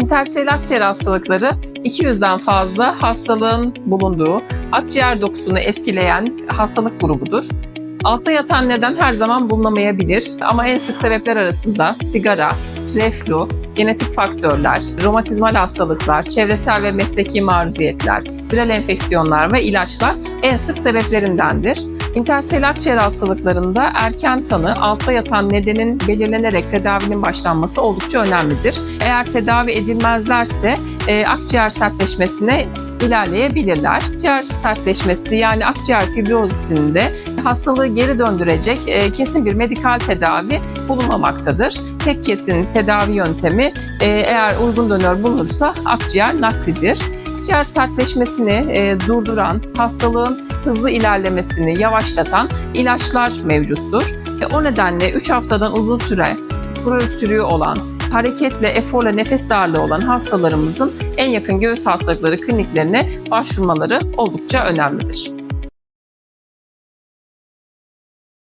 İntersel akciğer hastalıkları 200'den fazla hastalığın bulunduğu, akciğer dokusunu etkileyen hastalık grubudur. Altta yatan neden her zaman bulunamayabilir ama en sık sebepler arasında sigara, reflü, genetik faktörler, romatizmal hastalıklar, çevresel ve mesleki maruziyetler, viral enfeksiyonlar ve ilaçlar en sık sebeplerindendir. İntersel akciğer hastalıklarında erken tanı, altta yatan nedenin belirlenerek tedavinin başlanması oldukça önemlidir. Eğer tedavi edilmezlerse e, akciğer sertleşmesine ilerleyebilirler. Akciğer sertleşmesi yani akciğer fibrozisinde hastalığı geri döndürecek e, kesin bir medikal tedavi bulunmamaktadır. Tek kesin tedavi yöntemi e, eğer uygun donör bulunursa akciğer naklidir. Akciğer sertleşmesini e, durduran, hastalığın hızlı ilerlemesini yavaşlatan ilaçlar mevcuttur. E, o nedenle 3 haftadan uzun süre kuru öksürüğü olan, hareketle, eforla nefes darlığı olan hastalarımızın en yakın göğüs hastalıkları kliniklerine başvurmaları oldukça önemlidir.